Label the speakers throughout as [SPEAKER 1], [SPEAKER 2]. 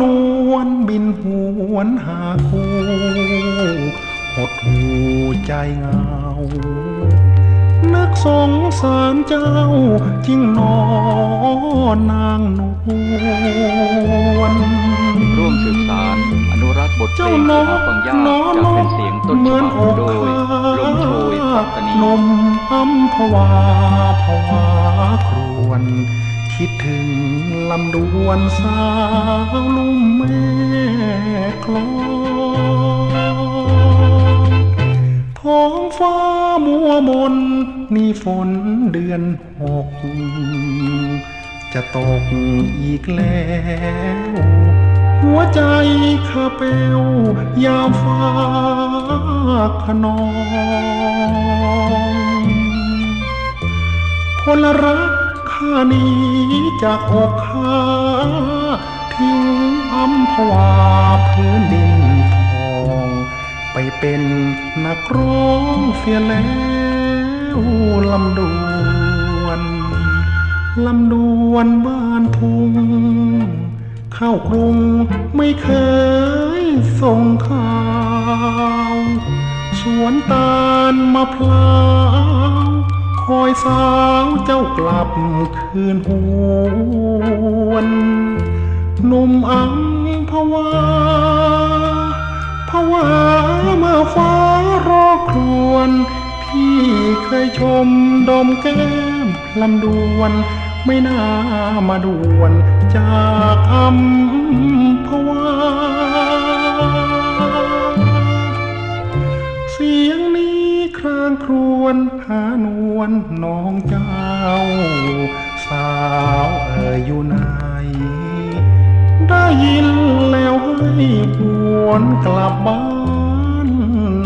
[SPEAKER 1] นวลบินหาคู่หดหูใจเหงา นึกสงสารเจ้าจริงนอนางนวล
[SPEAKER 2] ร่วมสืบสารอนุรักษ์บทเพล
[SPEAKER 1] ง
[SPEAKER 2] ที่
[SPEAKER 1] อ
[SPEAKER 2] หาฟังยากจากเป็นเสียงต้นฉบั
[SPEAKER 1] บ
[SPEAKER 2] โดยลมโชยปัตตานี
[SPEAKER 1] นมอัมพวาภวาครวนคิดถึง ลำดวนสาวลุ่มแม่คลองท้องฟ้ามัวมนนี่ฝนเดือนหก จะตกอีกแล้ว หัวใจข้าเปลวยามฟ้าขนองคนรัก ข้านี้จากอกข้าทิ้งอัมพวาพื้นดินทอง ไปเป็นนักร้องเสียแล้วลำดวนลำดวนบ้านทุ่งเข้ากรุงไม่เคยส่งข่าว สวนตาลมะพร้าว อยสาวเจ้ากลับคืนหวนหนุ่มอัมพวาพวาเมื่อฟ้ารอครวน พี่เคยชมดมแก้มลำดวน ไม่น่ามาดวนจากอัม ครางครวญหานวลน้องเจ้า สาวเอ่ยอยู่ไหน ได้ยินแล้วให้หวนกลับบ้าน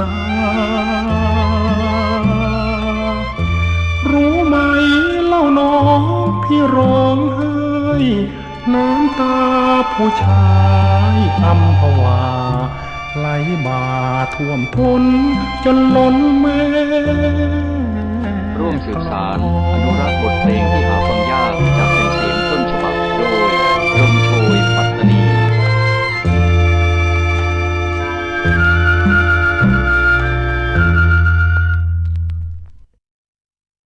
[SPEAKER 1] นา รู้ไหมเล่าน้องพี่ร้องไห้น้ำตาผู้ชายอัมพวา ไหลบ่าท่วมท้นจนล้นแม่
[SPEAKER 2] ร่วมสืบสารอนุรักษ์บทเพลงที่หาฟังยากจาก